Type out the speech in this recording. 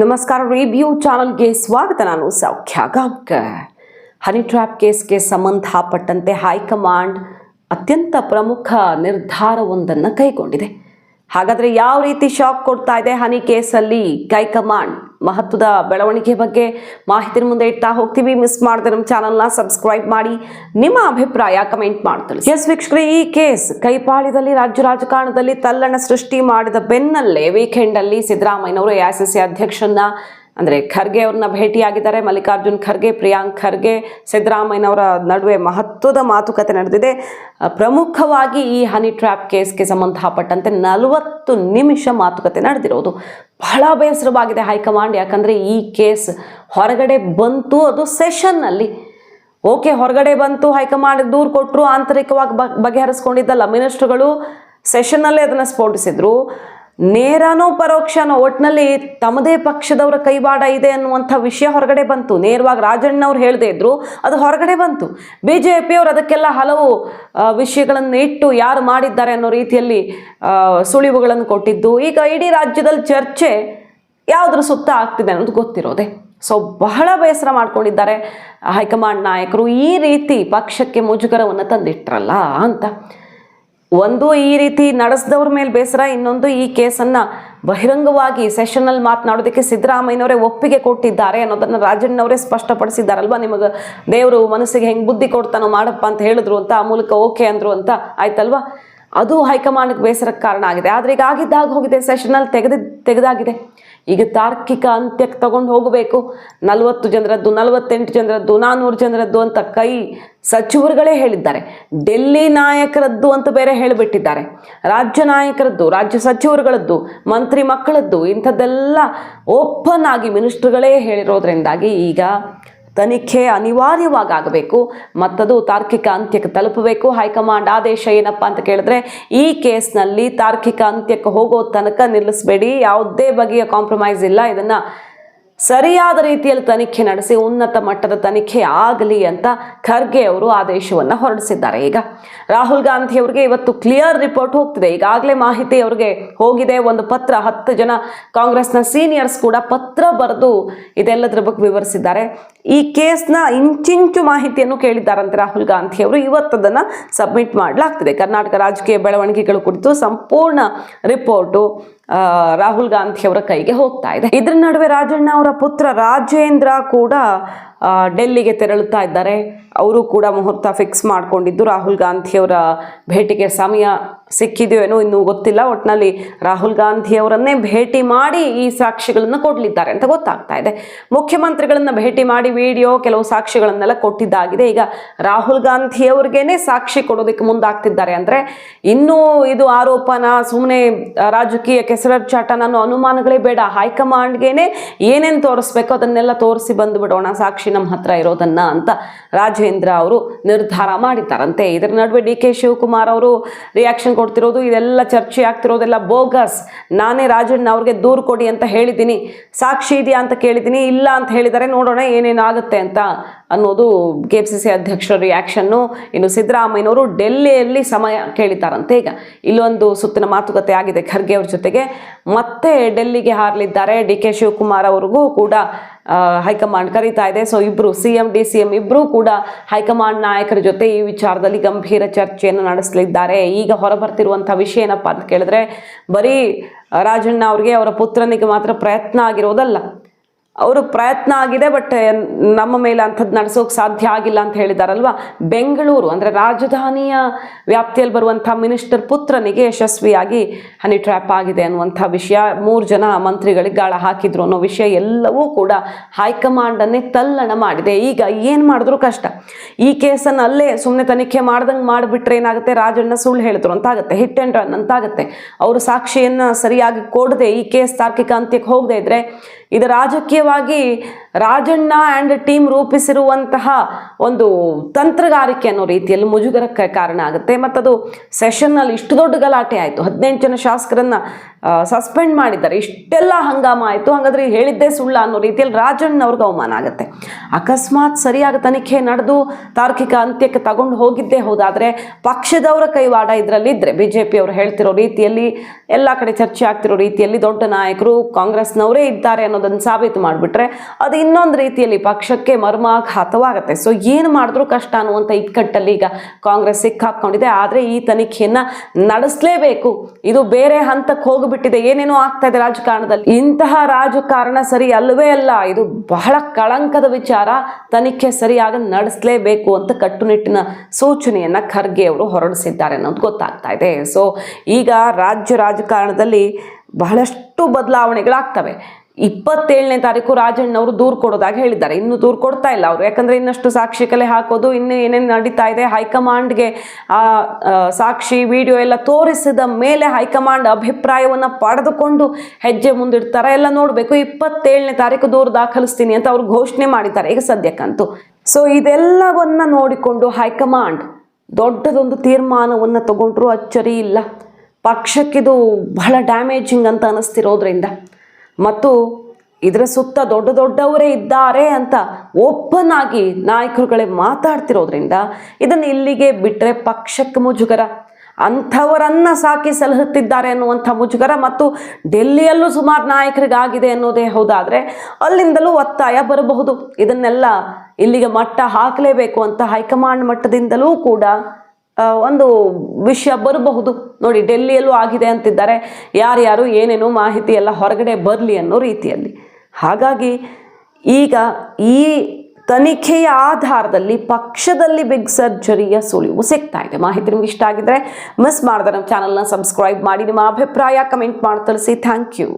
ನಮಸ್ಕಾರ ರೇಬಿಯೋ ಚಾನಲ್ಗೆ ಸ್ವಾಗತ, ನಾನು ಸೌಖ್ಯ ಗಾಂವ್ಕರ್ ಹನಿ ಟ್ರ್ಯಾಪ್ ಕೇಸ್ಗೆ ಸಂಬಂಧಪಟ್ಟಂತೆ ಹೈಕಮಾಂಡ್ ಅತ್ಯಂತ ಪ್ರಮುಖ ನಿರ್ಧಾರವೊಂದನ್ನು ಕೈಗೊಂಡಿದೆ. ಹಾಗಾದರೆ ಯಾವ ರೀತಿ ಶಾಕ್ ಕೊಡ್ತಾ ಇದೆ ಹನಿ ಕೇಸಲ್ಲಿ ಹೈಕಮಾಂಡ್? ಮಹತ್ವದ ಬೆಳವಣಿಗೆ ಬಗ್ಗೆ ಮಾಹಿತಿ ಮುಂದೆ ಇಡ್ತಾ ಹೋಗ್ತೀವಿ. ಮಿಸ್ ಮಾಡದೆ ನಮ್ಮ ಚಾನಲ್ನ ಸಬ್ಸ್ಕ್ರೈಬ್ ಮಾಡಿ. ನಿಮ್ಮ ಅಭಿಪ್ರಾಯ ಕಮೆಂಟ್ ಮಾಡ್ತಾರೆ ಎಸ್ ವೀಕ್ಷಕರೇ, ಈ ಕೇಸ್ ಕೈಪಾಳಿದಲ್ಲಿ ರಾಜ್ಯ ರಾಜಕಾರಣದಲ್ಲಿ ತಲ್ಲಣ ಸೃಷ್ಟಿ ಮಾಡಿದ ಬೆನ್ನಲ್ಲೇ ವೀಕೆಂಡ್ ಅಲ್ಲಿ ಸಿದ್ದರಾಮಯ್ಯನವರು ಎಐಸಿಸಿ ಅಧ್ಯಕ್ಷರನ್ನ ಅಂದ್ರೆ ಖರ್ಗೆ ಅವ್ರನ್ನ ಭೇಟಿಯಾಗಿದ್ದಾರೆ. ಮಲ್ಲಿಕಾರ್ಜುನ್ ಖರ್ಗೆ, ಪ್ರಿಯಾಂಕ್ ಖರ್ಗೆ, ಸಿದ್ದರಾಮಯ್ಯನವರ ನಡುವೆ ಮಹತ್ವದ ಮಾತುಕತೆ ನಡೆದಿದೆ. ಪ್ರಮುಖವಾಗಿ ಈ ಹನಿ ಟ್ರ್ಯಾಪ್ ಕೇಸ್ಗೆ ಸಂಬಂಧಪಟ್ಟಂತೆ ನಲವತ್ತು ನಿಮಿಷ ಮಾತುಕತೆ ನಡೆದಿರೋದು. ಬಹಳ ಬೇಸರವಾಗಿದೆ ಹೈಕಮಾಂಡ್. ಯಾಕಂದರೆ ಈ ಕೇಸ್ ಹೊರಗಡೆ ಬಂತು ಅದು ಸೆಷನ್ನಲ್ಲಿ. ಓಕೆ, ಹೊರಗಡೆ ಬಂತು, ಹೈಕಮಾಂಡ್ ದೂರು ಕೊಟ್ಟರು ಆಂತರಿಕವಾಗಿ ಬಗೆಹರಿಸ್ಕೊಂಡಿದ್ದಲ್ಲ ಮಿನಿಸ್ಟ್ರುಗಳು ಸೆಷನ್ನಲ್ಲೇ ಅದನ್ನು ಸ್ಫೋಟಿಸಿದ್ರು. ನೇರನೋ ಪರೋಕ್ಷನೋ ಒಟ್ಟಿನಲ್ಲಿ ತಮ್ಮದೇ ಪಕ್ಷದವರ ಕೈವಾಡ ಇದೆ ಅನ್ನುವಂಥ ವಿಷಯ ಹೊರಗಡೆ ಬಂತು. ನೇರವಾಗಿ ರಾಜಣ್ಣವ್ರು ಹೇಳದೇ ಇದ್ರು, ಅದು ಹೊರಗಡೆ ಬಂತು. ಬಿ ಜೆ ಪಿಯವರು ಅದಕ್ಕೆಲ್ಲ ಹಲವು ವಿಷಯಗಳನ್ನು ಇಟ್ಟು ಯಾರು ಮಾಡಿದ್ದಾರೆ ಅನ್ನೋ ರೀತಿಯಲ್ಲಿ ಸುಳಿವುಗಳನ್ನು ಕೊಟ್ಟಿದ್ದು. ಈಗ ಇಡೀ ರಾಜ್ಯದಲ್ಲಿ ಚರ್ಚೆ ಯಾವುದ್ರ ಸುತ್ತ ಆಗ್ತಿದೆ ಅನ್ನೋದು ಗೊತ್ತಿರೋದೆ. ಸೊ ಬಹಳ ಬೇಸರ ಮಾಡ್ಕೊಂಡಿದ್ದಾರೆ ಹೈಕಮಾಂಡ್ ನಾಯಕರು. ಈ ರೀತಿ ಪಕ್ಷಕ್ಕೆ ಮುಜುಗರವನ್ನು ತಂದಿಟ್ರಲ್ಲ ಅಂತ. ಒಂದು ಈ ರೀತಿ ನಡೆಸಿದವ್ರ ಮೇಲೆ ಬೇಸರ, ಇನ್ನೊಂದು ಈ ಕೇಸನ್ನು ಬಹಿರಂಗವಾಗಿ ಸೆಷನಲ್ಲಿ ಮಾತನಾಡೋದಕ್ಕೆ ಸಿದ್ದರಾಮಯ್ಯನವರೇ ಒಪ್ಪಿಗೆ ಕೊಟ್ಟಿದ್ದಾರೆ ಅನ್ನೋದನ್ನು ರಾಜಣ್ಣವರೇ ಸ್ಪಷ್ಟಪಡಿಸಿದ್ದಾರಲ್ವಾ? ನಿಮಗೆ ದೇವರು ಮನಸ್ಸಿಗೆ ಹೆಂಗೆ ಬುದ್ಧಿ ಕೊಡ್ತಾನೋ ಮಾಡಪ್ಪ ಅಂತ ಹೇಳಿದ್ರು ಅಂತ, ಆ ಮೂಲಕ ಓಕೆ ಅಂದರು ಅಂತ ಆಯ್ತಲ್ವಾ? ಅದು ಹೈಕಮಾಂಡ್ಗೆ ಬೇಸರಕ್ಕೆ ಕಾರಣ ಆಗಿದೆ. ಆದರೆ ಈಗ ಆಗಿದ್ದಾಗ ಹೋಗಿದೆ ಸೆಷನಲ್ಲಿ ತೆಗೆದ ತೆಗೆದಾಗಿದೆ. ಈಗ ತಾರ್ಕಿಕ ಅಂತ್ಯಕ್ಕೆ ತಗೊಂಡು ಹೋಗಬೇಕು. ನಲವತ್ತು ಜನರದ್ದು, ನಲವತ್ತೆಂಟು ಜನರದ್ದು ನಾನ್ನೂರು ಜನರದ್ದು ಅಂತ ಕೈ ಸಚಿವರುಗಳೇ ಹೇಳಿದ್ದಾರೆ. ಡೆಲ್ಲಿ ನಾಯಕರದ್ದು ಅಂತ ಬೇರೆ ಹೇಳಿಬಿಟ್ಟಿದ್ದಾರೆ. ರಾಜ್ಯ ನಾಯಕರದ್ದು, ರಾಜ್ಯ ಸಚಿವರುಗಳದ್ದು, ಮಂತ್ರಿ ಮಕ್ಕಳದ್ದು ಇಂಥದ್ದೆಲ್ಲ ಓಪನ್ ಆಗಿ ಮಿನಿಸ್ಟ್ರುಗಳೇ ಹೇಳಿರೋದ್ರಿಂದಾಗಿ ಈಗ ತನಿಖೆ ಅನಿವಾರ್ಯವಾಗಿ ಆಗಬೇಕು ಮತ್ತದು ತಾರ್ಕಿಕ ಅಂತ್ಯಕ್ಕೆ ತಲುಪಬೇಕು. ಹೈಕಮಾಂಡ್ ಆದೇಶ ಏನಪ್ಪ ಅಂತ ಕೇಳಿದ್ರೆ, ಈ ಕೇಸ್ನಲ್ಲಿ ತಾರ್ಕಿಕ ಅಂತ್ಯಕ್ಕೆ ಹೋಗೋ ತನಕ ನಿಲ್ಲಿಸಬೇಡಿ. ಯಾವುದೇ ಬಗೆಯ ಕಾಂಪ್ರಮೈಸ್ ಇಲ್ಲ. ಇದನ್ನು ಸರಿಯಾದ ರೀತಿಯಲ್ಲಿ ತನಿಖೆ ನಡೆಸಿ, ಉನ್ನತ ಮಟ್ಟದ ತನಿಖೆ ಆಗಲಿ ಅಂತ ಖರ್ಗೆ ಅವರು ಆದೇಶವನ್ನು ಹೊರಡಿಸಿದ್ದಾರೆ. ಈಗ ರಾಹುಲ್ ಗಾಂಧಿ ಅವರಿಗೆ ಇವತ್ತು ಕ್ಲಿಯರ್ ರಿಪೋರ್ಟ್ ಹೋಗ್ತಿದೆ. ಈಗಾಗಲೇ ಮಾಹಿತಿ ಅವರಿಗೆ ಹೋಗಿದೆ. ಒಂದು ಪತ್ರ, ಹತ್ತು ಜನ ಕಾಂಗ್ರೆಸ್ನ ಸೀನಿಯರ್ಸ್ ಕೂಡ ಪತ್ರ ಬರೆದು ಇದೆಲ್ಲದರ ಬಗ್ಗೆ ವಿವರಿಸಿದ್ದಾರೆ. ಈ ಕೇಸ್ನ ಇಂಚಿಂಚು ಮಾಹಿತಿಯನ್ನು ಕೇಳಿದ್ದಾರಂತೆ ರಾಹುಲ್ ಗಾಂಧಿ ಅವರು. ಇವತ್ತದನ್ನು ಸಬ್ಮಿಟ್ ಮಾಡಲಾಗ್ತಿದೆ. ಕರ್ನಾಟಕ ರಾಜಕೀಯ ಬೆಳವಣಿಗೆಗಳು ಕುರಿತು ಸಂಪೂರ್ಣ ರಿಪೋರ್ಟು ರಾಹುಲ್ ಗಾಂಧಿ ಅವರ ಕೈಗೆ ಹೋಗ್ತಾ ಇದೆ. ಇದ್ರ ನಡುವೆ ರಾಜಣ್ಣ ಅವರ ಪುತ್ರ ರಾಜೇಂದ್ರ ಕೂಡ ಡೆಲ್ಲಿಗೆ ತೆರಳುತ್ತಾ ಇದ್ದಾರೆ. ಅವರು ಕೂಡ ಮುಹೂರ್ತ ಫಿಕ್ಸ್ ಮಾಡಿಕೊಂಡಿದ್ದು. ರಾಹುಲ್ ಗಾಂಧಿಯವರ ಭೇಟಿಗೆ ಸಮಯ ಸಿಕ್ಕಿದೆಯೇನೋ ಇನ್ನೂ ಗೊತ್ತಿಲ್ಲ. ಒಟ್ಟಿನಲ್ಲಿ ರಾಹುಲ್ ಗಾಂಧಿ ಅವರನ್ನೇ ಭೇಟಿ ಮಾಡಿ ಈ ಸಾಕ್ಷಿಗಳನ್ನು ಕೊಡಲಿದ್ದಾರೆ ಅಂತ ಗೊತ್ತಾಗ್ತಾ ಇದೆ. ಮುಖ್ಯಮಂತ್ರಿಗಳನ್ನು ಭೇಟಿ ಮಾಡಿ ವಿಡಿಯೋ ಕೆಲವು ಸಾಕ್ಷಿಗಳನ್ನೆಲ್ಲ ಕೊಟ್ಟಿದ್ದಾಗಿದೆ. ಈಗ ರಾಹುಲ್ ಗಾಂಧಿ ಅವ್ರಿಗೇನೆ ಸಾಕ್ಷಿ ಕೊಡೋದಕ್ಕೆ ಮುಂದಾಗ್ತಿದ್ದಾರೆ ಅಂದರೆ ಇನ್ನೂ ಇದು ಆರೋಪನ ಸುಮ್ಮನೆ ರಾಜಕೀಯ ಕೆಸರಚಾಟ ನಾನು ಅನುಮಾನಗಳೇ ಬೇಡ. ಹೈಕಮಾಂಡ್ಗೇನೆ ಏನೇನು ತೋರಿಸ್ಬೇಕು ಅದನ್ನೆಲ್ಲ ತೋರಿಸಿ ಬಂದು ಬಿಡೋಣ ಸಾಕ್ಷಿ ನಮ್ಮ ಹತ್ರ ಇರೋದನ್ನ ಅಂತ ರಾಜೇಂದ್ರ ಅವರು ನಿರ್ಧಾರ ಮಾಡಿದ್ದಾರಂತೆ. ಇದರ ನಡುವೆ ಡಿ ಕೆ ಶಿವಕುಮಾರ್ ಅವರು ರಿಯಾಕ್ಷನ್ ಕೊಡ್ತಿರೋದು, ಇದೆಲ್ಲ ಚರ್ಚೆ ಆಗ್ತಿರೋದೆಲ್ಲ ಬೋಗಸ್. ನಾನೇ ರಾಜಣ್ಣ ಅವ್ರಿಗೆ ದೂರು ಕೊಡಿ ಅಂತ ಹೇಳಿದ್ದೀನಿ. ಸಾಕ್ಷಿ ಇದೆಯಾ ಅಂತ ಕೇಳಿದ್ದೀನಿ. ಇಲ್ಲ ಅಂತ ಹೇಳಿದರೆ ನೋಡೋಣ ಏನೇನಾಗುತ್ತೆ ಅಂತ ಅನ್ನೋದು ಕೆ ಪಿ ಸಿ ಸಿ ಅಧ್ಯಕ್ಷರ ರಿಯಾಕ್ಷನ್ನು ಇನ್ನು ಸಿದ್ದರಾಮಯ್ಯನವರು ಡೆಲ್ಲಿಯಲ್ಲಿ ಸಮಯ ಕೇಳಿದ್ದಾರಂತೆ. ಈಗ ಇಲ್ಲೊಂದು ಸುತ್ತಿನ ಮಾತುಕತೆ ಆಗಿದೆ ಖರ್ಗೆ ಅವ್ರ ಜೊತೆಗೆ. ಮತ್ತೆ ಡೆಲ್ಲಿಗೆ ಹಾರಲಿದ್ದಾರೆ. ಡಿ ಕೆ ಶಿವಕುಮಾರ್ ಅವ್ರಿಗೂ ಕೂಡ ಹೈಕಮಾಂಡ್ ಕರೀತಾ ಇದೆ. ಸೊ ಇಬ್ರು C M D C M ಇಬ್ಬರೂ ಕೂಡ ಹೈಕಮಾಂಡ್ ನಾಯಕರ ಜೊತೆ ಈ ವಿಚಾರದಲ್ಲಿ ಗಂಭೀರ ಚರ್ಚೆಯನ್ನು ನಡೆಸಲಿದ್ದಾರೆ. ಈಗ ಹೊರಬರ್ತಿರುವಂಥ ವಿಷಯ ಏನಪ್ಪ ಅಂತ ಕೇಳಿದ್ರೆ, ಬರೀ ರಾಜಣ್ಣ ಅವ್ರಿಗೆ ಅವರ ಪುತ್ರನಿಗೆ ಮಾತ್ರ ಪ್ರಯತ್ನ ಆಗಿರೋದಲ್ಲ. ಅವರು ಪ್ರಯತ್ನ ಆಗಿದೆ ಬಟ್ ನಮ್ಮ ಮೇಲೆ ಅಂಥದ್ದು ನಡೆಸೋಕೆ ಸಾಧ್ಯ ಆಗಿಲ್ಲ ಅಂತ ಹೇಳಿದಾರಲ್ವಾ? ಬೆಂಗಳೂರು, ಅಂದರೆ ರಾಜಧಾನಿಯ ವ್ಯಾಪ್ತಿಯಲ್ಲಿ ಬರುವಂಥ ಮಿನಿಸ್ಟರ್ ಪುತ್ರನಿಗೆ ಯಶಸ್ವಿಯಾಗಿ ಹನಿ ಟ್ರ್ಯಾಪ್ ಆಗಿದೆ ಅನ್ನುವಂಥ ವಿಷಯ. ಮೂರು ಜನ ಮಂತ್ರಿಗಳಿಗೆ ಗಾಳ ಹಾಕಿದ್ರು ಅನ್ನೋ ವಿಷಯ ಎಲ್ಲವೂ ಕೂಡ ಹೈಕಮಾಂಡನ್ನೇ ತಲ್ಲಣ ಮಾಡಿದೆ. ಈಗ ಏನು ಮಾಡಿದ್ರು ಕಷ್ಟ. ಈ ಕೇಸನ್ನು ಅಲ್ಲೇ ಸುಮ್ಮನೆ ತನಿಖೆ ಮಾಡ್ದಂಗೆ ಮಾಡಿಬಿಟ್ರೆ ಏನಾಗುತ್ತೆ? ರಾಜಣ್ಣ ಸುಳ್ಳು ಹೇಳಿದ್ರು ಅಂತಾಗುತ್ತೆ ಹಿಟ್ ಆ್ಯಂಡ್ ರನ್ ಅಂತಾಗುತ್ತೆ. ಅವರು ಸಾಕ್ಷಿಯನ್ನು ಸರಿಯಾಗಿ ಕೊಡದೆ ಈ ಕೇಸ್ ತಾರ್ಕಿಕ ಅಂತ್ಯಕ್ಕೆ ಹೋಗದೆ ಇದ್ರೆ, ಇದು ರಾಜಕೀಯವಾಗಿ ರಾಜಣ್ಣ ಆ್ಯಂಡ್ ಟೀಮ್ ರೂಪಿಸಿರುವಂತಹ ಒಂದು ತಂತ್ರಗಾರಿಕೆ ಅನ್ನೋ ರೀತಿಯಲ್ಲಿ ಮುಜುಗರಕ್ಕೆ ಕಾರಣ ಆಗುತ್ತೆ. ಮತ್ತದು ಸೆಷನ್ನಲ್ಲಿ ಇಷ್ಟು ದೊಡ್ಡ ಗಲಾಟೆ ಆಯಿತು. ಹದಿನೆಂಟು ಜನ ಶಾಸಕರನ್ನ ಸಸ್ಪೆಂಡ್ ಮಾಡಿದ್ದಾರೆ. ಇಷ್ಟೆಲ್ಲ ಹಂಗಾಮ ಆಯಿತು. ಹಾಗಾದ್ರೆ ಹೇಳಿದ್ದೇ ಸುಳ್ಳ ಅನ್ನೋ ರೀತಿಯಲ್ಲಿ ರಾಜಣ್ಣ ಅವ್ರಿಗೆ ಅವಮಾನ ಆಗುತ್ತೆ. ಅಕಸ್ಮಾತ್ ಸರಿಯಾಗಿ ತನಿಖೆ ನಡೆದು ತಾರ್ಕಿಕ ಅಂತ್ಯಕ್ಕೆ ತಗೊಂಡು ಹೋಗಿದ್ದೇ ಹೌದಾದರೆ ಪಕ್ಷದವರ ಕೈವಾಡ ಇದರಲ್ಲಿ ಇದ್ದರೆ ಬಿ ಜೆ ಪಿಯವರು ಹೇಳ್ತಿರೋ ರೀತಿಯಲ್ಲಿ, ಎಲ್ಲ ಕಡೆ ಚರ್ಚೆ ಆಗ್ತಿರೋ ರೀತಿಯಲ್ಲಿ ದೊಡ್ಡ ನಾಯಕರು ಕಾಂಗ್ರೆಸ್ನವರೇ ಇದ್ದಾರೆ ಅನ್ನೋದು ಅನ್ನೋದನ್ನು ಸಾಬೀತು ಮಾಡಿಬಿಟ್ರೆ ಅದು ಇನ್ನೊಂದು ರೀತಿಯಲ್ಲಿ ಪಕ್ಷಕ್ಕೆ ಮರ್ಮಾಘಾತವಾಗುತ್ತೆ. ಸೊ ಏನು ಮಾಡಿದ್ರೂ ಕಷ್ಟ ಅನ್ನುವಂಥ ಇಕ್ಕಟ್ಟಲ್ಲಿ ಈಗ ಕಾಂಗ್ರೆಸ್ ಸಿಕ್ಕಾಕೊಂಡಿದೆ. ಆದರೆ ಈ ತನಿಖೆಯನ್ನು ನಡೆಸಲೇಬೇಕು. ಇದು ಬೇರೆ ಹಂತಕ್ಕೆ ಹೋಗಿಬಿಟ್ಟಿದೆ. ಏನೇನೋ ಆಗ್ತಾ ಇದೆ ರಾಜಕಾರಣದಲ್ಲಿ. ಇಂತಹ ರಾಜಕಾರಣ ಸರಿ ಅಲ್ಲವೇ ಅಲ್ಲ. ಇದು ಬಹಳ ಕಳಂಕದ ವಿಚಾರ. ತನಿಖೆ ಸರಿಯಾಗಿ ನಡೆಸಲೇಬೇಕು. ಅಂತ ಕಟ್ಟುನಿಟ್ಟಿನ ಸೂಚನೆಯನ್ನ ಖರ್ಗೆ ಅವರು ಹೊರಡಿಸಿದ್ದಾರೆ ಅನ್ನೋದು ಗೊತ್ತಾಗ್ತಾ ಇದೆ. ಸೊ ಈಗ ರಾಜ್ಯ ರಾಜಕಾರಣದಲ್ಲಿ ಬಹಳಷ್ಟು ಬದಲಾವಣೆಗಳಾಗ್ತವೆ. ಇಪ್ಪತ್ತೇಳನೇ ತಾರೀಕು ರಾಜಣ್ಣವರು ದೂರು ಕೊಡೋದಾಗಿ ಹೇಳಿದ್ದಾರೆ. ಇನ್ನು ದೂರು ಕೊಡ್ತಾ ಇಲ್ಲ ಅವರು. ಯಾಕಂದ್ರೆ ಇನ್ನಷ್ಟು ಸಾಕ್ಷಿ ಕಲೆ ಹಾಕೋದು ಇನ್ನು ಏನೇನು ನಡೀತಾ ಇದೆ ಹೈಕಮಾಂಡ್ಗೆ ಆ, ಸಾಕ್ಷಿ ವಿಡಿಯೋ ಎಲ್ಲ ತೋರಿಸಿದ ಮೇಲೆ ಹೈಕಮಾಂಡ್ ಅಭಿಪ್ರಾಯವನ್ನು ಪಡೆದುಕೊಂಡು ಹೆಜ್ಜೆ ಮುಂದಿಡ್ತಾರೆ. ಎಲ್ಲ ನೋಡಬೇಕು ಇಪ್ಪತ್ತೇಳನೇ ತಾರೀಕು ದೂರು ದಾಖಲಿಸ್ತೀನಿ ಅಂತ ಅವರು ಘೋಷಣೆ ಮಾಡಿದ್ದಾರೆ. ಈಗ ಸದ್ಯಕ್ಕಂತೂ ಸೊ ಇದೆಲ್ಲವನ್ನ ನೋಡಿಕೊಂಡು ಹೈಕಮಾಂಡ್ ದೊಡ್ಡದೊಂದು ತೀರ್ಮಾನವನ್ನು ತಗೊಂಡ್ರು, ಅಚ್ಚರಿ ಇಲ್ಲ. ಪಕ್ಷಕ್ಕಿದು ಬಹಳ ಡ್ಯಾಮೇಜಿಂಗ್ ಅಂತ ಅನಿಸ್ತಿರೋದ್ರಿಂದ. ಮತ್ತು ಇದರ ಸುತ್ತ ದೊಡ್ಡ ದೊಡ್ಡವರೇ ಇದ್ದಾರೆ ಅಂತ ಓಪನ್ ಆಗಿ ನಾಯಕರುಗಳೇ ಮಾತಾಡ್ತಿರೋದ್ರಿಂದ ಇದನ್ನು ಇಲ್ಲಿಗೆ ಬಿಟ್ಟರೆ ಪಕ್ಷಕ್ಕೆ ಮುಜುಗರ. ಅಂಥವರನ್ನ ಸಾಕಿ ಸಲಹುತ್ತಿದ್ದಾರೆ ಅನ್ನುವಂಥ ಮುಜುಗರ ಮತ್ತು ಡೆಲ್ಲಿಯಲ್ಲೂ ಸುಮಾರು ನಾಯಕರಿಗಾಗಿದೆ ಅನ್ನೋದೇ ಹೌದಾದರೆ ಅಲ್ಲಿಂದಲೂ ಒತ್ತಾಯ ಬರಬಹುದು. ಇದನ್ನೆಲ್ಲ ಇಲ್ಲಿಗೆ ಮಟ್ಟ ಹಾಕಲೇಬೇಕು ಅಂತ ಹೈಕಮಾಂಡ್ ಮಟ್ಟದಿಂದಲೂ ಕೂಡ ಒಂದು ವಿಷಯ ಬರಬಹುದು. ನೋಡಿ, ಡೆಲ್ಲಿಯಲ್ಲೂ ಆಗಿದೆ ಅಂತಿದ್ದಾರೆ. ಯಾರ್ಯಾರು ಏನೇನು ಮಾಹಿತಿ ಎಲ್ಲ ಹೊರಗಡೆ ಬರಲಿ ಅನ್ನೋ ರೀತಿಯಲ್ಲಿ. ಹಾಗಾಗಿ ಈಗ ಈ ತನಿಖೆಯ ಆಧಾರದಲ್ಲಿ ಪಕ್ಷದಲ್ಲಿ ಬಿಗ್ ಸರ್ಜರಿಯ ಸುಳಿವು ಸಿಗ್ತಾ ಇದೆ. ಮಾಹಿತಿ ನಿಮ್ಗೆ ಇಷ್ಟ ಆಗಿದ್ರೆ ಮಿಸ್ ಮಾಡಿದ್ರೆ ನಮ್ಮ ಚಾನಲ್ನ ಸಬ್ಸ್ಕ್ರೈಬ್ ಮಾಡಿ. ನಿಮ್ಮ ಅಭಿಪ್ರಾಯ ಕಮೆಂಟ್ ಮಾಡಿ ತಿಳಿಸಿ. Thank you